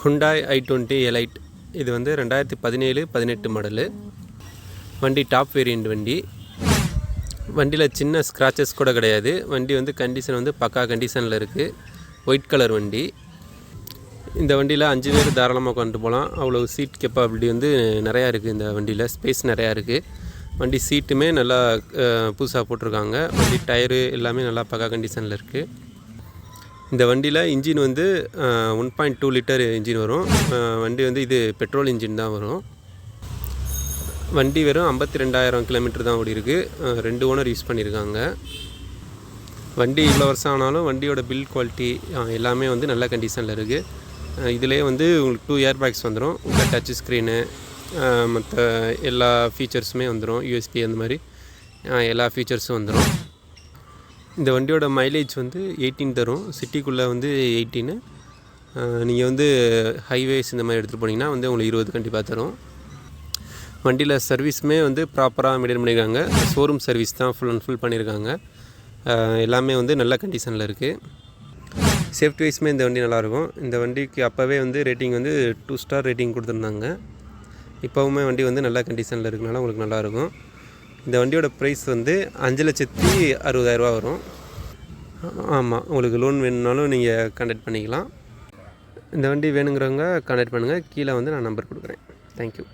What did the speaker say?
Hyundai ஐ twenty elite இது வந்து ரெண்டாயிரத்தி பதினேழு பதினெட்டு மாடலு வண்டி டாப் வேரியண்ட் வண்டி. வண்டியில் சின்ன ஸ்க்ராச்சஸ் கூட கிடையாது. வண்டி வந்து கண்டிஷன் வந்து பக்கா கண்டிஷனில் இருக்குது ஒயிட் கலர் வண்டி. இந்த வண்டியில் அஞ்சு பேர் தாராளமாக கொண்டு போகலாம். அவ்வளோ சீட் கெப்பாபிலிட்டி வந்து நிறையா இருக்குது இந்த வண்டியில். ஸ்பேஸ் நிறையா இருக்குது வண்டி சீட்டுமே நல்லா புதுசாக போட்டிருக்காங்க. வண்டி டயரு எல்லாமே நல்லா பக்கா கண்டிஷனில் இருக்குது இந்த வண்டியில் இன்ஜின் வந்து one point two litre engine வரும். வண்டி வந்து இது பெட்ரோல் இன்ஜின் தான் வரும். வண்டி வெறும் ஐம்பத்தி ரெண்டாயிரம் கிலோமீட்டர் தான் ஓடி இருக்குது ரெண்டு ஓனர் யூஸ் பண்ணியிருக்காங்க வண்டி இவ்வளோ வருஷம் ஆனாலும் வண்டியோட பில் குவாலிட்டி எல்லாமே வந்து நல்ல கண்டிஷனில் இருக்குது இதிலே வந்து உங்களுக்கு டூ இயர் பேக்ஸ் வந்துடும் உங்கள் டச் ஸ்க்ரீனு மற்ற எல்லா ஃபீச்சர்ஸுமே வந்துடும் யூஎஸ்பி அந்த மாதிரி எல்லா ஃபீச்சர்ஸும் வந்துடும் இந்த வண்டியோட மைலேஜ் வந்து எயிட்டீன் தரும். சிட்டிக்குள்ளே வந்து எயிட்டீனு நீங்கள் வந்து ஹைவேஸ் இந்த மாதிரி எடுத்துகிட்டு போனீங்கன்னா வந்து உங்களுக்கு இருபது கண்டிப்பாக தரும். வண்டியில் சர்வீஸுமே வந்து ப்ராப்பராக மெயின்டைன் பண்ணியிருக்காங்க ஷோரூம் சர்வீஸ் தான் ஃபுல் அண்ட் ஃபுல் பண்ணியிருக்காங்க எல்லாமே வந்து நல்ல கண்டிஷனில் இருக்குது சேஃப்டி வைஸுமே இந்த வண்டி நல்லாயிருக்கும். இந்த வண்டிக்கு அப்போவே வந்து ரேட்டிங் வந்து டூ ஸ்டார் ரேட்டிங் கொடுத்துருந்தாங்க. இப்போவுமே வண்டி வந்து நல்ல கண்டிஷனில் இருக்கனால உங்களுக்கு நல்லாயிருக்கும். இந்த வண்டியோட ப்ரைஸ் வந்து அஞ்சு லட்சத்தி அறுபதாயிரரூவா வரும். ஆமாம் உங்களுக்கு லோன் வேணும்னாலும் நீங்கள் கான்டாக்ட் பண்ணிக்கலாம். இந்த வண்டி வேணுங்கிறவங்க கான்டாக்ட் பண்ணுங்கள் கீழே வந்து நான் நம்பர் கொடுக்குறேன். தேங்க்யூ